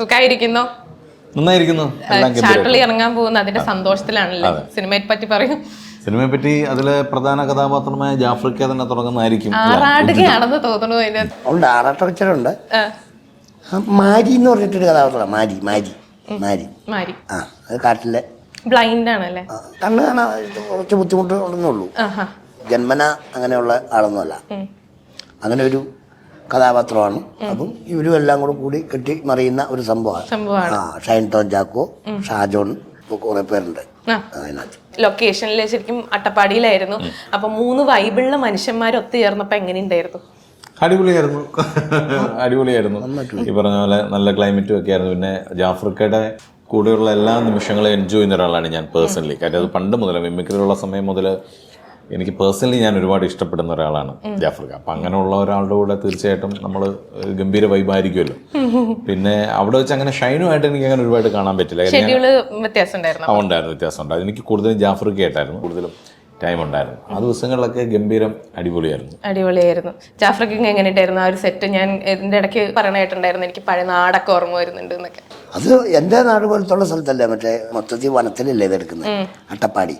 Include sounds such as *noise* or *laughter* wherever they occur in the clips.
സുഖായിരിക്കുന്നോ. നന്നായിരിക്കുന്നു. ചാട്ടളി ഇറങ്ങാൻ പോകുന്ന. അതിന്റെ സന്തോഷത്തിലാണല്ലോ സിനിമയെ പറ്റി പറയും. സിനിമയെ പറ്റി അതിലെ പ്രധാന കഥാപാത്രമായ ജാഫ്രിക്ക തന്നെ തുടങ്ങുന്നതായിരിക്കും ആറാടുകയാണെന്ന് തോന്നുന്നു അതിന് ഉണ്ട് ആറാട്ടുണ്ട് മാരി എന്ന് പറഞ്ഞിട്ടൊരു കഥാപാത്രമാണ് മാരി മാരി മാരി. മാരി. ആ അത് കാട്ടിലെ. ബ്ലൈൻഡ് ആണല്ലേ? കണ്ണ് കാണാൻ കുറച്ച് ബുദ്ധിമുട്ട് ഉണ്ടെന്നേ ഉള്ളൂ ജന്മന അങ്ങനെയുള്ള ആളൊന്നുമല്ല. അങ്ങനെ ഒരു കഥാപാത്രമാണ്. അപ്പം ഇവരും എല്ലാം കൂടെ കൂടി കെട്ടി മറിയുന്ന ഒരു സംഭവമാണ്. ആ ഷൈൻ ടോൺ ചാക്കോ ഷാജോൺ കുറെ പേരുണ്ട്. അതിനകത്ത്. ലൊക്കേഷനിൽ ശരിക്കും അട്ടപ്പാടിയിലായിരുന്നു. അപ്പൊ മൂന്ന് വൈബിളുള്ള മനുഷ്യന്മാർ ഒത്തുചേർന്നപ്പോ എങ്ങനെയുണ്ടായിരുന്നു? അടിപൊളിയായിരുന്നു. *laughs* അടിപൊളിയായിരുന്നു. ഈ പറഞ്ഞ പോലെ നല്ല ക്ലൈമറ്റും ഒക്കെ ആയിരുന്നു. പിന്നെ ജാഫ്രിക്കയുടെ കൂടെയുള്ള എല്ലാ നിമിഷങ്ങളും എൻജോയ് ചെയ്യുന്ന ഒരാളാണ് ഞാൻ പേഴ്സണലി കാര്യം അത് പണ്ട് മുതൽ മിമിക്രിയിലുള്ള സമയം മുതൽ എനിക്ക് പേഴ്സണലി ഞാൻ ഒരുപാട് ഇഷ്ടപ്പെടുന്ന ഒരാളാണ് ജാഫ്രിക്ക അപ്പം അങ്ങനെയുള്ള ഒരാളുടെ കൂടെ തീർച്ചയായിട്ടും നമ്മൾ ഗംഭീര വൈബായിരിക്കുമല്ലോ *laughs* പിന്നെ അവിടെ വെച്ച് അങ്ങനെ ഷൈനുമായിട്ട് എനിക്ക് അങ്ങനെ ഒരുപാട് കാണാൻ പറ്റില്ല. ഉണ്ടായിരുന്നു ഉണ്ടായിരുന്നു വ്യത്യാസം ഉണ്ടായിരുന്നു എനിക്ക് കൂടുതലും ജാഫ്രിക്ക ആയിട്ടായിരുന്നു. കൂടുതലും ടൈം ഉണ്ടായിരുന്നു. ആ ദിവസങ്ങളിലൊക്കെ ഗംഭീരം അടിപൊളിയായിരുന്നു. അടിപൊളിയായിരുന്നു. ജാഫ്രിക്കൊക്കെ എങ്ങനെ ഉണ്ടായിരുന്നു. ആ ഒരു സെറ്റ് ഞാൻ ഇതിന്റെ ഇടയ്ക്ക് പറയണായിട്ടുണ്ടായിരുന്നു എനിക്ക് പഴയ നാടൊക്കെ ഓർമ്മ വരുന്നുണ്ട് എന്നൊക്കെ. അത് എന്റെ നാട് പോലത്തുള്ള സ്ഥലത്തല്ലേ? മറ്റേ മൊത്തത്തിൽ വനത്തിലല്ലേ ഇതെടുക്കുന്നത് അട്ടപ്പാടി.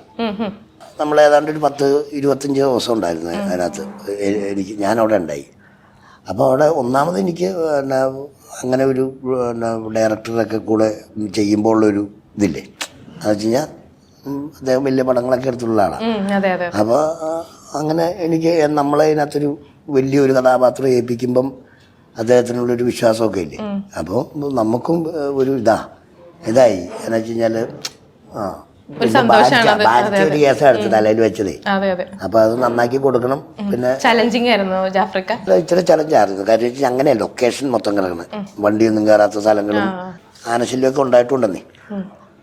നമ്മൾ ഏതാണ്ട് ഒരു പത്ത് ഇരുപത്തഞ്ച് ദിവസം ഉണ്ടായിരുന്നു അതിനകത്ത്. എനിക്ക് ഞാനവിടെ ഉണ്ടായി. അപ്പോൾ അവിടെ ഒന്നാമത് എനിക്ക് പിന്നെ അങ്ങനെ ഒരു പിന്നെ ഡയറക്ടറൊക്കെ കൂടെ ചെയ്യുമ്പോൾ ഉള്ളൊരു ഇതില്ലേ? എന്ന് വെച്ച് കഴിഞ്ഞാൽ അദ്ദേഹം വലിയ പടങ്ങളൊക്കെ എടുത്തുള്ള ആളാണ് അപ്പോൾ അങ്ങനെ എനിക്ക് നമ്മളെ ഇതിനകത്തൊരു വലിയൊരു കഥാപാത്രം ഏൽപ്പിക്കുമ്പം അദ്ദേഹത്തിനുള്ളൊരു വിശ്വാസമൊക്കെ ഇല്ലേ? അപ്പോൾ നമുക്കും ഒരു ഇതാ ഇതായി. എന്നു വെച്ച് കഴിഞ്ഞാൽ ആ സന്തോഷാണ് അത്. ഒരു കേസാണ് എടുത്ത് തലയിൽ വെച്ചതേ. അതെ അതെ. അപ്പോൾ അത് നന്നാക്കി കൊടുക്കണം. പിന്നെ ചലഞ്ചിങ് ആയിരുന്നു ജാഫ്രിക്ക? ഇത് ഇച്ചിരി ചലഞ്ചായിരുന്നു കാര്യം വെച്ചാൽ അങ്ങനെ ലൊക്കേഷൻ മൊത്തം കിടക്കണം. വണ്ടിയൊന്നും കയറാത്ത സ്ഥലങ്ങളും ആനശല്യമൊക്കെ ഉണ്ടായിട്ടുണ്ടെന്നേ.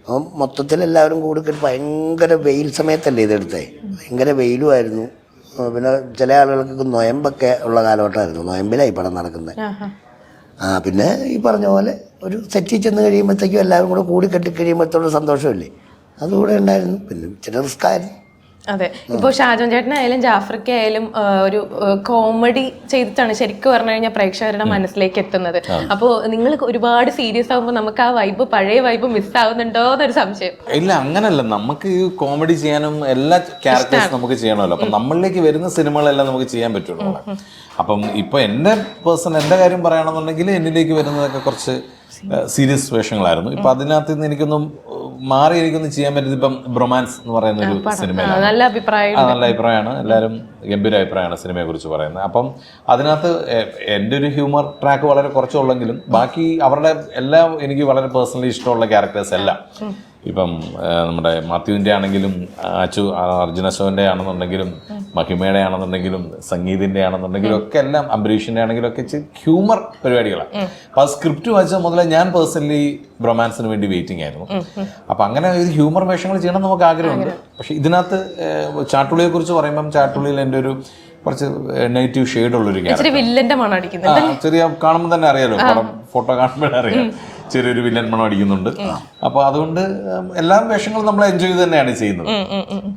അപ്പം മൊത്തത്തിൽ എല്ലാവരും കൂടി കിട്ടി ഭയങ്കര വെയിൽ സമയത്തല്ലേ ഇതെടുത്തേ. ഭയങ്കര വെയിലുമായിരുന്നു ആയിരുന്നു. പിന്നെ ചില ആളുകൾക്ക് നൊയമ്പൊക്കെ ഉള്ള കാലഘട്ടമായിരുന്നു. നൊയമ്പിലായി പടം നടക്കുന്നത്. ആ പിന്നെ ഈ പറഞ്ഞ പോലെ ഒരു സെറ്റിൽ ചെന്ന് കഴിയുമ്പോഴത്തേക്കും എല്ലാവരും കൂടെ കൂടി കെട്ടി കഴിയുമ്പോഴത്തോളം സന്തോഷമില്ലേ? അതുകൂടെ ഉണ്ടായിരുന്നു. പിന്നെ ഇച്ചിരി റിസ്ക് ആയിരുന്നു. അതെ. ഇപ്പൊ ഷാജോൻ ചേട്ടനായാലും ജാഫ്രിക്ക ആയാലും ഒരു കോമഡി ചെയ്തിട്ടാണ് ശരിക്കും പറഞ്ഞു കഴിഞ്ഞാൽ പ്രേക്ഷകരുടെ മനസ്സിലേക്ക് എത്തുന്നത്. അപ്പോൾ നിങ്ങൾ ഒരുപാട് സീരിയസ് ആകുമ്പോൾ നമുക്ക് ആ വൈബ് പഴയ വൈബ് മിസ് ആവുന്നുണ്ടോ എന്നൊരു സംശയം. ഇല്ല അങ്ങനല്ല. നമുക്ക് ഈ കോമഡി ചെയ്യാനും എല്ലാ ക്യാരക്ടേഴ്സ് നമുക്ക് ചെയ്യണമല്ലോ. അപ്പം നമ്മളിലേക്ക് വരുന്ന സിനിമകളെല്ലാം നമുക്ക് ചെയ്യാൻ പറ്റുള്ളൂ. അപ്പം ഇപ്പൊ എന്റെ പേഴ്സൺ എന്റെ കാര്യം പറയുകയാണെന്നുണ്ടെങ്കിൽ എന്നിലേക്ക് വരുന്നതൊക്കെ കുറച്ച് സീരിയസ് വേഷങ്ങളായിരുന്നു. ഇപ്പൊ അതിനകത്ത് നിന്ന് എനിക്കൊന്നും ഏഹ്, മാറി എനിക്കൊന്നും ചെയ്യാൻ പറ്റുന്നത് ഇപ്പം ബ്രൊമാൻസ് എന്ന് പറയുന്ന ഒരു സിനിമയിലാണ്. നല്ല അഭിപ്രായം. നല്ല അഭിപ്രായമാണ്. എല്ലാവരും ഗംഭീര അഭിപ്രായമാണ് സിനിമയെ കുറിച്ച് പറയുന്നത്. അപ്പം അതിനകത്ത് എന്റെ ഒരു ഹ്യൂമർ ട്രാക്ക് വളരെ കുറച്ചുള്ളെങ്കിലും ബാക്കി അവരുടെ എല്ലാം എനിക്ക് വളരെ പേഴ്സണലി ഇഷ്ടമുള്ള ക്യാരക്ടേഴ്സ് എല്ലാം. ഇപ്പം നമ്മുടെ മാത്യുവിന്റെ ആണെങ്കിലും അച്ചു അർജുന അശോകന്റെ ആണെന്നുണ്ടെങ്കിലും മഹിമയുടെ ആണെന്നുണ്ടെങ്കിലും സംഗീതിന്റെ ആണെന്നുണ്ടെങ്കിലും ഒക്കെ എല്ലാം അംബരീഷിന്റെ ആണെങ്കിലും ഒക്കെ ഹ്യൂമർ പരിപാടികളാണ്. അപ്പം ആ സ്ക്രിപ്റ്റ് വായിച്ച മുതലേ ഞാൻ പേഴ്സണലി ബ്രൊമാൻസിന് വേണ്ടി വെയിറ്റിംഗ് ആയിരുന്നു. അപ്പം അങ്ങനെ ഒരു ഹ്യൂമർ വേഷങ്ങൾ ചെയ്യണം നമുക്ക് ആഗ്രഹമുണ്ട്. പക്ഷേ ഇതിനകത്ത് ചാട്ടുളിയെ കുറിച്ച് പറയുമ്പം ചാട്ടുളിയിൽ എന്റെ ഒരു കുറച്ച് നെഗറ്റീവ് ഷെയ്ഡ് ഉള്ളൊരു ക്യാരക്ടർ ഇച്ചിരി വില്ലന്റെ മണം അടിക്കുന്നത് ചെറിയ കാണുമ്പോൾ തന്നെ അറിയാലോ പടം ഫോട്ടോ കാണുമ്പോഴേ അറിയാം. ചെറിയൊരു വില്ലൻ മണം അടിക്കുന്നുണ്ട്. അപ്പൊ അതുകൊണ്ട് എല്ലാ വേഷങ്ങളും നമ്മൾ എൻജോയ് ചെയ്ത് തന്നെയാണ് ചെയ്യുന്നത്.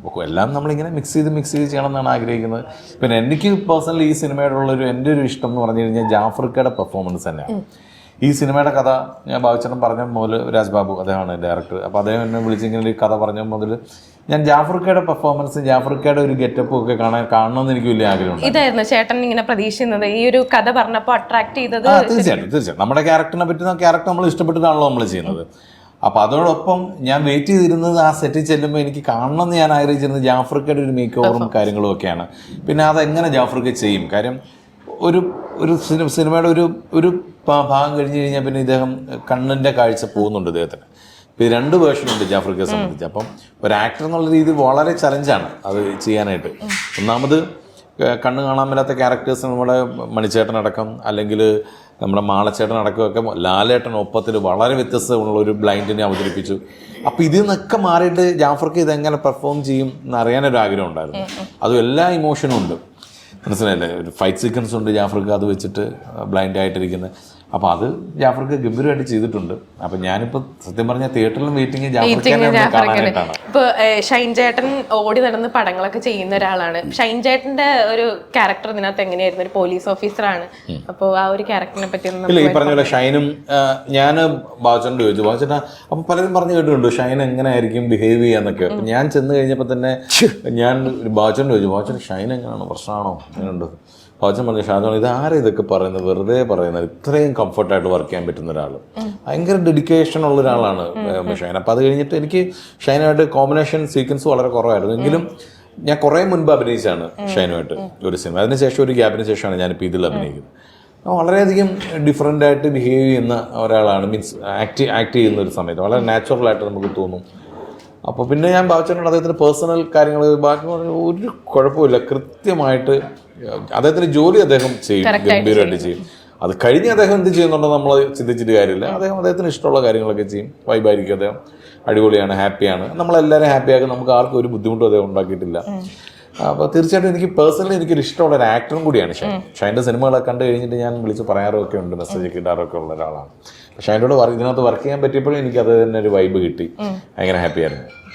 അപ്പോൾ എല്ലാം നമ്മളിങ്ങനെ മിക്സ് ചെയ്ത് മിക്സ് ചെയ്ത് ചെയ്യണം എന്നാണ് ആഗ്രഹിക്കുന്നത്. പിന്നെ എനിക്ക് പേഴ്സണലി ഈ സിനിമയോടുള്ള ഒരു എന്റെ ഒരു ഇഷ്ടം എന്ന് പറഞ്ഞു കഴിഞ്ഞാൽ ജാഫ്രിക്കയുടെ പെർഫോമൻസ് തന്നെയാണ്. ഈ സിനിമയുടെ കഥ ഞാൻ ബാബുച്ചേട്ടൻ പറഞ്ഞ മുതൽ രാജ്ബാബു അദ്ദേഹമാണ് ഡയറക്ടർ. അപ്പോൾ അദ്ദേഹം എന്നെ വിളിച്ചിങ്ങനെ ഒരു കഥ പറഞ്ഞ മുതൽ ഞാൻ ജാഫർക്കയുടെ പെർഫോമൻസ് ജാഫർക്കയുടെ ഒരു ഗെറ്റപ്പും ഒക്കെ കാണാൻ കാണണമെന്ന് എനിക്ക് വലിയ ആഗ്രഹമുണ്ട്. ഇതായിരുന്നു ചേട്ടൻ ഇങ്ങനെ പ്രതീക്ഷിക്കുന്നത്. ഈ ഒരു കഥ പറഞ്ഞപ്പോൾ അട്രാക്ട് ചെയ്തത് തീർച്ചയായിട്ടും തീർച്ചയായിട്ടും. നമ്മുടെ ക്യാരക്ടറിനെ പറ്റുന്ന ക്യാരക്ടർ നമ്മൾ ഇഷ്ടപ്പെട്ടിട്ടാണല്ലോ നമ്മൾ ചെയ്യുന്നത്. അപ്പോൾ അതോടൊപ്പം ഞാൻ വെയിറ്റ് ചെയ്തിരുന്നത് ആ സെറ്റിൽ ചെല്ലുമ്പോൾ എനിക്ക് കാണണമെന്ന് ഞാൻ ആഗ്രഹിച്ചിരുന്നത് ജാഫർക്കയുടെ ഒരു മേക്ക് ഓവറും കാര്യങ്ങളും ഒക്കെയാണ്. പിന്നെ അതെങ്ങനെ ജാഫ്രിക്ക ചെയ്യും? കാര്യം ഒരു ഒരു സിനിമ സിനിമയുടെ ഒരു ഒരു ഭാഗം കഴിഞ്ഞ് കഴിഞ്ഞാൽ പിന്നെ ഇദ്ദേഹം കണ്ണിന്റെ കാഴ്ച പോകുന്നുണ്ട് ഇദ്ദേഹത്തിന്. ഇപ്പം രണ്ട് വേർഷനുണ്ട് ജാഫ്രിക്കയെ സംബന്ധിച്ച്. അപ്പം ഒരു ആക്ടർ എന്നുള്ള രീതി വളരെ ചലഞ്ചാണ് അത് ചെയ്യാനായിട്ട്. ഒന്നാമത് കണ്ണ് കാണാൻ മേലാത്ത ക്യാരക്ടേഴ്സ് നമ്മുടെ മണിച്ചേട്ടനടക്കം അല്ലെങ്കിൽ നമ്മുടെ മാളച്ചേട്ടനടക്കം ഒക്കെ ലാലേട്ടൻ ഒപ്പത്തിൽ വളരെ വ്യത്യസ്തമുള്ള ഒരു ബ്ലൈൻഡിനെ അവതരിപ്പിച്ചു. അപ്പോൾ ഇതിൽ നിന്നൊക്കെ മാറിയിട്ട് ജാഫർക്ക് ഇതെങ്ങനെ പെർഫോം ചെയ്യും എന്ന് അറിയാനൊരു ആഗ്രഹം ഉണ്ടായിരുന്നു. അതും എല്ലാ ഇമോഷനും ഉണ്ട്. മനസ്സിലായില്ലേ? ഒരു ഫൈറ്റ് സീക്വൻസ് ഉണ്ട് ജാഫർക്ക് അത് വെച്ചിട്ട് ബ്ലൈൻഡ് ആയിട്ടിരിക്കുന്നത് അപ്പോൾ അത് ജാഫർക്ക് ഗംഭീരമായിട്ട് ചെയ്തിട്ടുണ്ട്. അപ്പം ഞാനിപ്പോൾ സത്യം പറഞ്ഞാൽ തിയേറ്ററിലും വെയിറ്റിംഗ് മീറ്റിംഗ് ജാഫർക്കാനെ ജാഫർക്കാണ് കാണാനായിട്ടാണ്. ഇപ്പൊ ഏഹ്, ഷൈൻ ചേട്ടൻ ഓടി നടന്ന് പടങ്ങളൊക്കെ ചെയ്യുന്ന ഒരാളാണ്. ഷൈൻ ചേട്ടന്റെ ഒരു ക്യാരക്ടർ ഇതിനകത്ത് എങ്ങനെയായിരുന്നു? ഒരു പോലീസ് ഓഫീസറാണ് അപ്പോൾ ആ ഒരു ക്യാരക്ടറിനെ പറ്റി ഇല്ല ഈ പറഞ്ഞ പോലെ ഷൈനും ഞാൻ ബാബുച്ചേട്ടൻ ചോദിച്ചു. ബാബുച്ചേട്ടാ അപ്പം പലരും പറഞ്ഞു കേട്ടിട്ടുണ്ട് ഷൈൻ എങ്ങനെയായിരിക്കും ബിഹേവ് ചെയ്യാന്നൊക്കെ അപ്പം ഞാൻ ചെന്ന് കഴിഞ്ഞപ്പോൾ തന്നെ ഞാൻ ബാബുച്ചേട്ടൻ ചോദിച്ചു ബാബുച്ചേട്ടൻ ഷൈൻ എങ്ങനെയാണ്? പ്രശ്നമാണോ? അങ്ങനെയുണ്ട്. ബാബുച്ചൻ പറഞ്ഞു ഷാജോൺ ഇത് ആരാ ഇതൊക്കെ പറയുന്നത്? വെറുതെ പറയുന്നത്? ഇത്രയും കംഫർട്ടായിട്ട് വർക്ക് ചെയ്യാൻ പറ്റുന്ന ഒരാൾ ഭയങ്കര ഡെഡിക്കേഷൻ ഉള്ള ഒരാളാണ് ഷൈൻ. അപ്പം അത് കഴിഞ്ഞിട്ട് എനിക്ക് ഷൈനുമായിട്ട് കോമ്പിനേഷൻ സീക്വൻസ് വളരെ കുറവായിരുന്നു. എങ്കിലും ഞാൻ കുറേ മുൻപ് അഭിനയിച്ചാണ് ഷൈനുമായിട്ട് ഒരു സിനിമ അതിനുശേഷം ഒരു ഗ്യാപ്പിന് ശേഷമാണ് ഞാനിപ്പോൾ ഇതിൽ അഭിനയിക്കുന്നത്. വളരെയധികം ഡിഫറെന്റ് ആയിട്ട് ബിഹേവ് ചെയ്യുന്ന ഒരാളാണ്. മീൻസ് ആക്ട് ആക്ട് ചെയ്യുന്ന ഒരു സമയത്ത്. വളരെ നാച്ചുറൽ ആയിട്ട് നമുക്ക് തോന്നും. അപ്പോൾ പിന്നെ ഞാൻ ബാബുച്ചേട്ടനോട് അദ്ദേഹത്തിന്റെ പേഴ്സണൽ കാര്യങ്ങൾ ബാക്കി ഒരു കുഴപ്പമില്ല. കൃത്യമായിട്ട് അദ്ദേഹത്തിന്റെ ജോലി അദ്ദേഹം ചെയ്യും. ഗംഭീരമായിട്ട് ചെയ്യും. അത് കഴിഞ്ഞ് അദ്ദേഹം എന്ത് ചെയ്യുന്നുണ്ടോ നമ്മൾ ചിന്തിച്ചിട്ട് കാര്യമില്ല. അദ്ദേഹം അദ്ദേഹത്തിന് ഇഷ്ടമുള്ള കാര്യങ്ങളൊക്കെ ചെയ്യും. വൈബായിരിക്കും അദ്ദേഹം. അടിപൊളിയാണ് ഹാപ്പിയാണ് നമ്മളെല്ലാവരും ഹാപ്പിയാക്കും നമുക്ക് ആർക്കും ഒരു ബുദ്ധിമുട്ടും അദ്ദേഹം ഉണ്ടാക്കിയിട്ടില്ല. അപ്പോൾ തീർച്ചയായിട്ടും എനിക്ക് പേഴ്സണലി എനിക്കൊരു ഇഷ്ടമുള്ള ഒരു ആക്ടറും കൂടിയാണ് ഷൈൻ. ഷൈന്റെ സിനിമകളൊക്കെ കണ്ടു കഴിഞ്ഞിട്ട് ഞാൻ വിളിച്ച് പറയാറൊക്കെ ഉണ്ട്. മെസ്സേജ് ഒക്കെ ഇടാറൊക്കെ ഉള്ള ഒരാളാണ്. അതിന്റെ വർക്ക് ഇതിനകത്ത് വർക്ക് ചെയ്യാൻ പറ്റിയപ്പോഴും എനിക്ക് അത് തന്നെ ഒരു വൈബ് കിട്ടി. ഭയങ്കര ഹാപ്പി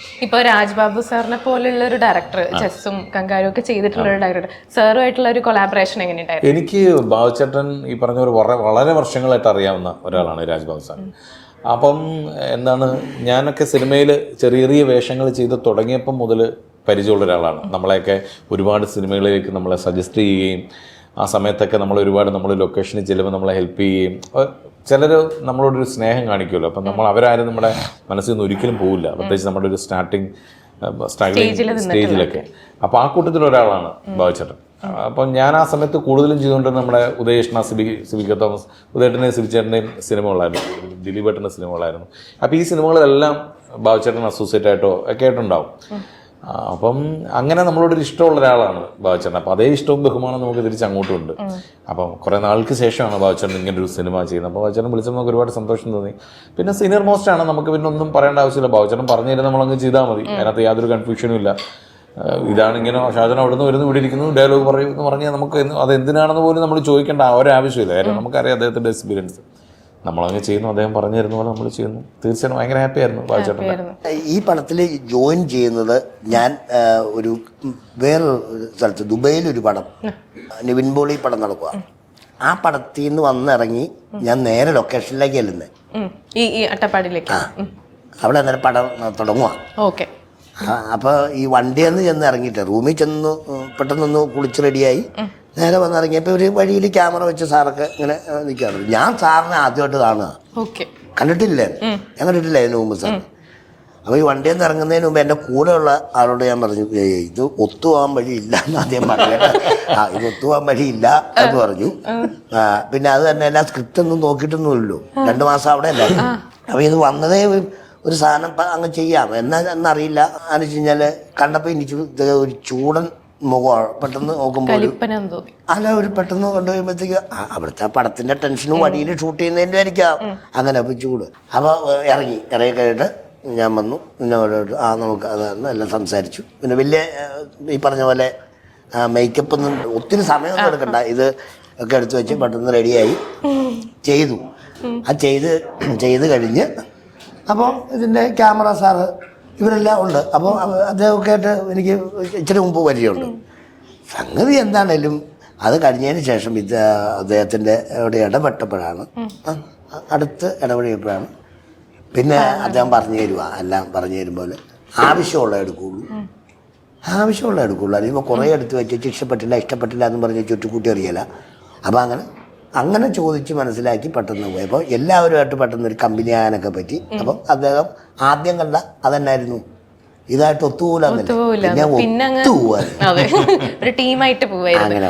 ആയിരുന്നു ഇപ്പൊ രാജ്ബാബു സാറിനെ പോലുള്ള ഒരു ഡയറക്ടർ ചെസ്സും കങ്കാരും ഒക്കെ ചെയ്തിട്ടുള്ള ഒരു ഡയറക്ടർ സാറുമായിട്ടുള്ള ഒരു കൊളാബറേഷൻ എങ്ങനെയുണ്ടായിരുന്നു? എനിക്ക് ബാബുചേട്ടൻ ഈ പറഞ്ഞ ഒരു വളരെ വളരെ വർഷങ്ങളായിട്ട് അറിയാവുന്ന ഒരാളാണ് രാജ്ബാബു സാർ അപ്പം എന്താണ് ഞാനൊക്കെ സിനിമയിൽ ചെറിയ ചെറിയ വേഷങ്ങൾ ചെയ്ത് തുടങ്ങിയപ്പം മുതൽ പരിചയമുള്ള ഒരാളാണ്. നമ്മളെയൊക്കെ ഒരുപാട് സിനിമകളിലേക്ക് നമ്മളെ സജസ്റ്റ് ചെയ്യുകയും ആ സമയത്തൊക്കെ നമ്മൾ ഒരുപാട് നമ്മൾ ലൊക്കേഷനിൽ ചെല്ലുമ്പോൾ നമ്മളെ ഹെൽപ്പ് ചെയ്യുകയും ചിലർ നമ്മളോടൊരു സ്നേഹം കാണിക്കുമല്ലോ. അപ്പം നമ്മൾ അവരാരും നമ്മുടെ മനസ്സിൽ നിന്ന് ഒരിക്കലും പോവില്ല. പ്രത്യേകിച്ച് നമ്മുടെ ഒരു സ്റ്റാർട്ടിങ് സ്ട്രഗ്ലിംഗ് സ്റ്റേജിലൊക്കെ അപ്പോൾ ആ കൂട്ടത്തിൽ ഒരാളാണ് ബാബുച്ചേട്ടൻ അപ്പം ഞാൻ ആ സമയത്ത് കൂടുതലും ചെയ്തുകൊണ്ടിരുന്ന നമ്മുടെ ഉദയകൃഷ്ണ സിബി സിബിക തോമസ് ഉദയേട്ടനെയും സിബിച്ചേട്ടന്റെയും സിനിമകളായിരുന്നു ദിലീപേട്ടന്റെ സിനിമകളായിരുന്നു അപ്പോൾ ഈ സിനിമകളിലെല്ലാം ബാബുചേട്ടൻ അസോസിയേറ്റ് ആയിട്ടോ ഒക്കെ ആയിട്ടുണ്ടാവും. അപ്പം അങ്ങനെ നമ്മളോടൊരു ഇഷ്ടമുള്ള ഒരാളാണ് ബാബുച്ചേട്ടൻ അപ്പം അതേ ഇഷ്ടവും ബഹുമാനം നമുക്ക് തിരിച്ച് അങ്ങോട്ടും ഉണ്ട് അപ്പം കുറേ നാൾക്ക് ശേഷമാണ് ബാബുച്ചേട്ടൻ ഇങ്ങനെ ഒരു സിനിമ ചെയ്യുന്നത്. അപ്പോൾ ബാബുച്ചേട്ടൻ വിളിച്ചപ്പോൾ നമുക്ക് ഒരുപാട് സന്തോഷം തോന്നി. പിന്നെ സീനിയർ മോസ്റ്റ് ആണ് നമുക്ക് പിന്നെ ഒന്നും പറയേണ്ട ആവശ്യമില്ല. ബാബുച്ചേട്ടൻ പറഞ്ഞു തരുന്ന നമ്മളങ്ങ് ചെയ്താൽ മതി. അതിനകത്ത് യാതൊരു കൺഫ്യൂഷനും ഇല്ല. ഇതാണ് ഇങ്ങനെ ഷാജന അവിടെ നിന്ന് വരുന്നു ഇവിടെ ഇരിക്കുന്നു ഡയലോഗ് പറയും എന്ന് പറഞ്ഞാൽ നമുക്ക് അത് എന്തിനാണെന്ന് പോലും നമ്മൾ ചോദിക്കേണ്ട ഒരാവശ്യമില്ല. ഒരു ആവശ്യമില്ല കാര്യം നമുക്കറിയാം അദ്ദേഹത്തിന്റെ എക്സ്പീരിയൻസ് നമ്മളങ്ങ് ചെയ്യുന്നു അദ്ദേഹം പറഞ്ഞു തരുന്ന പോലെ നമ്മൾ ചെയ്യുന്നു. തീർച്ചയായും ഭയങ്കര ഹാപ്പി ആയിരുന്നു ബാബുച്ചേട്ടൻ ഈ പടത്തിൽ ജോയിൻ ചെയ്യുന്നത് ഞാൻ ഒരു വേറൊരു സ്ഥലത്ത് ദുബൈയിൽ ഒരു പടം നിവിൻ ബോളി പടം നടക്കുക. ആ പടത്തിൽ നിന്ന് വന്നിറങ്ങി ഞാൻ നേരെ ലൊക്കേഷനിലേക്ക് ചെല്ലുന്നത്. ഈ ഈ അട്ടപ്പാടിയിലേക്ക്. അവിടെ അന്നേരം പടം തുടങ്ങുക ഓക്കെ. അപ്പോൾ ഈ വണ്ടിയിൽ ചെന്ന് ഇറങ്ങിയിട്ട് റൂമിൽ ചെന്ന് പെട്ടെന്നൊന്ന് കുളിച്ച് റെഡിയായി നേരെ വന്നിറങ്ങിയപ്പോൾ ഒരു വഴിയിൽ ക്യാമറ വെച്ച് സാറൊക്കെ ഇങ്ങനെ നിൽക്കാറുണ്ട് ഞാൻ സാറിനെ ആദ്യമായിട്ട് കാണുക. ഓക്കെ. കണ്ടിട്ടില്ലേ? ഞാൻ കണ്ടിട്ടില്ല അതിന് മുമ്പ് സാർ അപ്പോൾ ഈ വണ്ടിയിൽ നിന്ന് ഇറങ്ങുന്നതിന് മുമ്പ് എന്റെ കൂടെയുള്ള ആളോട് ഞാൻ പറഞ്ഞു "ഏയ് ഇത് ഒത്തുപോകാൻ ഇല്ല എന്ന് ആദ്യം പറഞ്ഞു ആ ഇത് ഒത്തുപോകാൻ വഴിയില്ല എന്ന് പറഞ്ഞു. പിന്നെ അത് തന്നെ എല്ലാ സ്ക്രിപ്റ്റ് ഒന്നും നോക്കിയിട്ടൊന്നുമില്ലല്ലോ. രണ്ട് മാസം അവിടെ അല്ല? അപ്പോൾ ഇത് വന്നതേ ഒരു- ഒരു സാധനം അങ്ങ് ചെയ്യാം. എന്നാ എന്നറിയില്ല. എന്ന് വെച്ച് കഴിഞ്ഞാൽ കണ്ടപ്പോൾ എനിക്ക് ഒരു ചൂടൻ മുഖമാണ്. പെട്ടെന്ന് നോക്കുമ്പോൾ അല്ല ഒരു പെട്ടെന്ന് കണ്ടുപോയപ്പോഴത്തേക്ക് അവിടുത്തെ പടത്തിന്റെ ടെൻഷനും വടിയിൽ ഷൂട്ട് ചെയ്യുന്നതിന്റെ ആയിരിക്കാം അങ്ങനെ അപ്പൊ ചൂട് അപ്പോൾ ഇറങ്ങി. ഇറങ്ങി കഴിഞ്ഞിട്ട് ഞാൻ വന്നു. പിന്നെ അവരോട് ആ നമുക്ക് അതാണ് എല്ലാം സംസാരിച്ചു. പിന്നെ വലിയ ഈ പറഞ്ഞ പോലെ മേക്കപ്പ് ഒന്നും ഒത്തിരി സമയമൊന്നും എടുക്കണ്ട. ഇത് ഒക്കെ എടുത്തു വെച്ച് പെട്ടെന്ന് റെഡിയായി ചെയ്തു. ആ ചെയ്ത് ചെയ്ത് കഴിഞ്ഞ് അപ്പോൾ ഇതിന്റെ ക്യാമറ സാറ് ഇവരെല്ലാം ഉണ്ട്. അപ്പോൾ അദ്ദേഹമൊക്കെ ആയിട്ട് എനിക്ക് ഇച്ചിരി മുമ്പ് പരിചയമുണ്ട്. സംഗതി എന്താണേലും അത് കഴിഞ്ഞതിന് ശേഷം ഇത് അദ്ദേഹത്തിന്റെ അവിടെ ഇടപെട്ടപ്പോഴാണ്. അടുത്ത് ഇടപെടിയപ്പോഴാണ് പിന്നെ അദ്ദേഹം പറഞ്ഞു തരുക എല്ലാം പറഞ്ഞു തരുമ്പോൾ ആവശ്യമുള്ള എടുക്കുള്ളൂ. ആവശ്യമുള്ള എടുക്കുള്ളൂ. അല്ലെങ്കിൽ കുറേ എടുത്ത് വെച്ചിട്ട് ഇഷ്ടപ്പെട്ടില്ല ഇഷ്ടപ്പെട്ടില്ല എന്ന് പറഞ്ഞ് ചുറ്റുകൂട്ടി അറിയില്ല അപ്പോൾ അങ്ങനെ അങ്ങനെ ചോദിച്ച് മനസ്സിലാക്കി പെട്ടെന്ന് പോയി. അപ്പോൾ എല്ലാവരുമായിട്ട് പെട്ടെന്ന് ഒരു കമ്പനി ആകാനൊക്കെ പറ്റി അപ്പം അദ്ദേഹം ആദ്യം കണ്ട അതന്നായിരുന്നു? ഇതായിട്ട് ഒത്തുപോലെ. പിന്നെ അതെ. ഒരു ടീമായിട്ട് പോവായിരുന്നു.